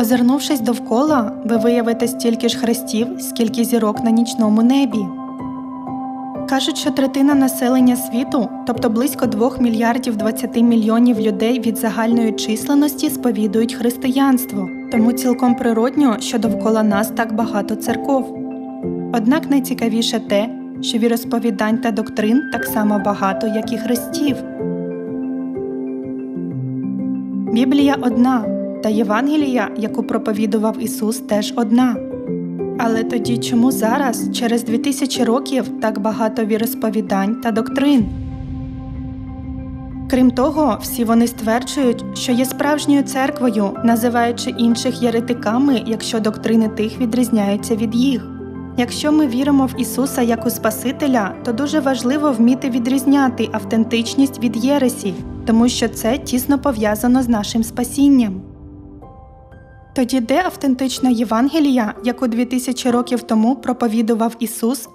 Озирнувшись довкола, ви виявите стільки ж хрестів, скільки зірок на нічному небі. Кажуть, що третина населення світу, тобто близько 2 мільярдів 20 мільйонів людей від загальної численності сповідують християнство, тому цілком природньо, що довкола нас так багато церков. Однак найцікавіше те, що віросповідань та доктрин так само багато, як і хрестів. Біблія одна, та Євангелія, яку проповідував Ісус, теж одна. Але тоді чому зараз, через 2000 років, так багато віросповідань та доктрин? Крім того, всі вони стверджують, що є справжньою церквою, називаючи інших єретиками, якщо доктрини тих відрізняються від їх. Якщо ми віримо в Ісуса як у Спасителя, то дуже важливо вміти відрізняти автентичність від єресі, тому що це тісно пов'язано з нашим спасінням. Тоді де автентична Євангелія, яку 2000 років тому проповідував Ісус,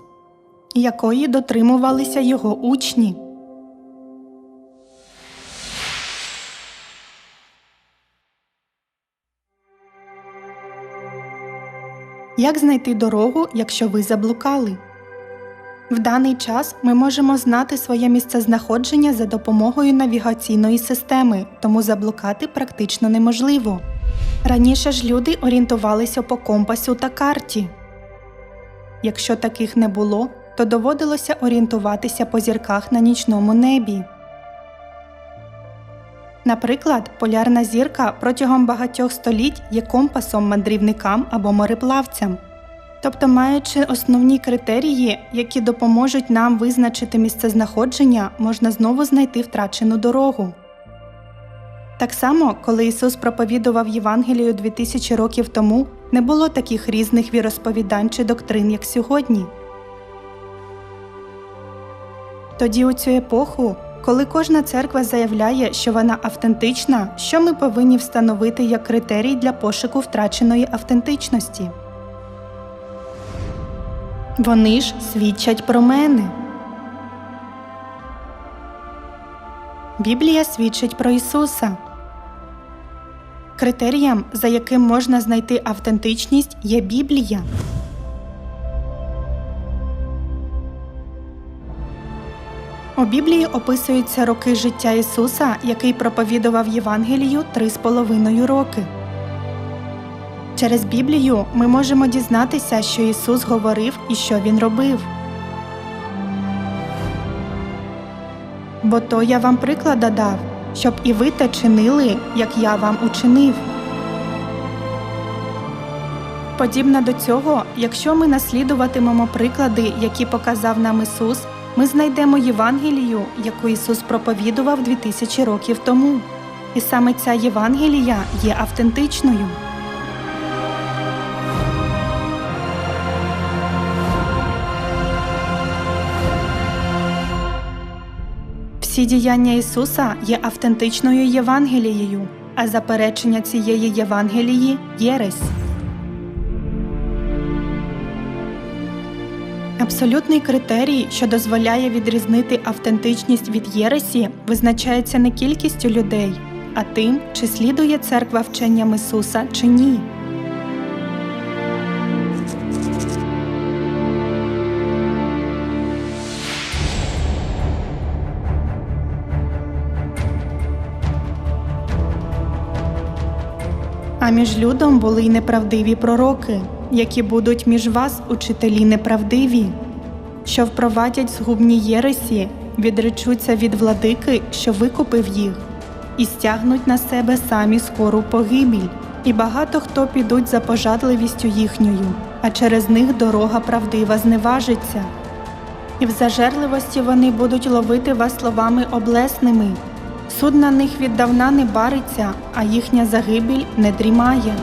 якої дотримувалися його учні? Як знайти дорогу, якщо ви заблукали? В даний час ми можемо знати своє місцезнаходження за допомогою навігаційної системи, тому заблукати практично неможливо. Раніше ж люди орієнтувалися по компасу та карті. Якщо таких не було, то доводилося орієнтуватися по зірках на нічному небі. Наприклад, полярна зірка протягом багатьох століть є компасом мандрівникам або мореплавцям. Тобто, маючи основні критерії, які допоможуть нам визначити місцезнаходження, можна знову знайти втрачену дорогу. Так само, коли Ісус проповідував Євангелію 2000 років тому, не було таких різних віросповідань чи доктрин, як сьогодні. Тоді у цю епоху, коли кожна церква заявляє, що вона автентична, що ми повинні встановити як критерій для пошуку втраченої автентичності? Вони ж свідчать про мене. Біблія свідчить про Ісуса. Критерієм, за яким можна знайти автентичність, є Біблія. У Біблії описуються роки життя Ісуса, який проповідував Євангелію три з половиною роки. Через Біблію ми можемо дізнатися, що Ісус говорив і що Він робив. Бо то я вам приклада дав, щоб і ви те чинили, як я вам учинив. Подібно до цього, якщо ми наслідуватимемо приклади, які показав нам Ісус, ми знайдемо Євангелію, яку Ісус проповідував 2000 років тому. І саме ця Євангелія є автентичною. Всі діяння Ісуса є автентичною Євангелією, а заперечення цієї Євангелії єресь. Абсолютний критерій, що дозволяє відрізнити автентичність від єресі, визначається не кількістю людей, а тим, чи слідує церква вченням Ісуса чи ні. А між людом були й неправдиві пророки, які будуть між вас учителі неправдиві, що впровадять згубні єресі, відречуться від владики, що викупив їх, і стягнуть на себе самі скору погибіль, і багато хто підуть за пожадливістю їхньою, а через них дорога правдива зневажиться. І в зажерливості вони будуть ловити вас словами облесними. Суд на них віддавна не бариться, а їхня загибель не дрімає.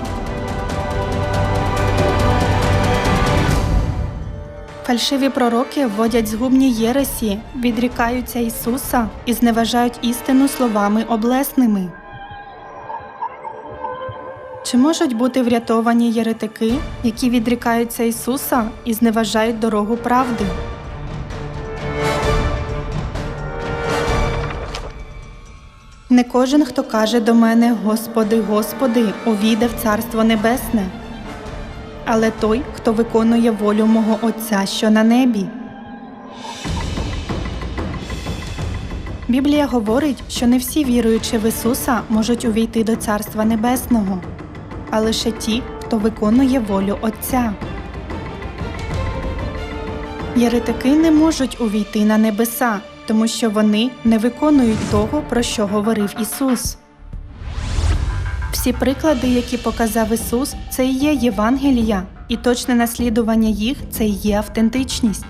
Фальшиві пророки вводять згубні єресі, відрікаються Ісуса і зневажають істину словами облесними. Чи можуть бути врятовані єретики, які відрікаються Ісуса і зневажають дорогу правди? Не кожен, хто каже до мене Господи, Господи, увійде в Царство Небесне, але той, хто виконує волю мого Отця, що на небі. Біблія говорить, що не всі віруючи в Ісуса можуть увійти до Царства Небесного, а лише ті, хто виконує волю Отця. Єретики не можуть увійти на небеса, тому що вони не виконують того, про що говорив Ісус. Всі приклади, які показав Ісус, це і є Євангелія, і точне наслідування їх це і є автентичність.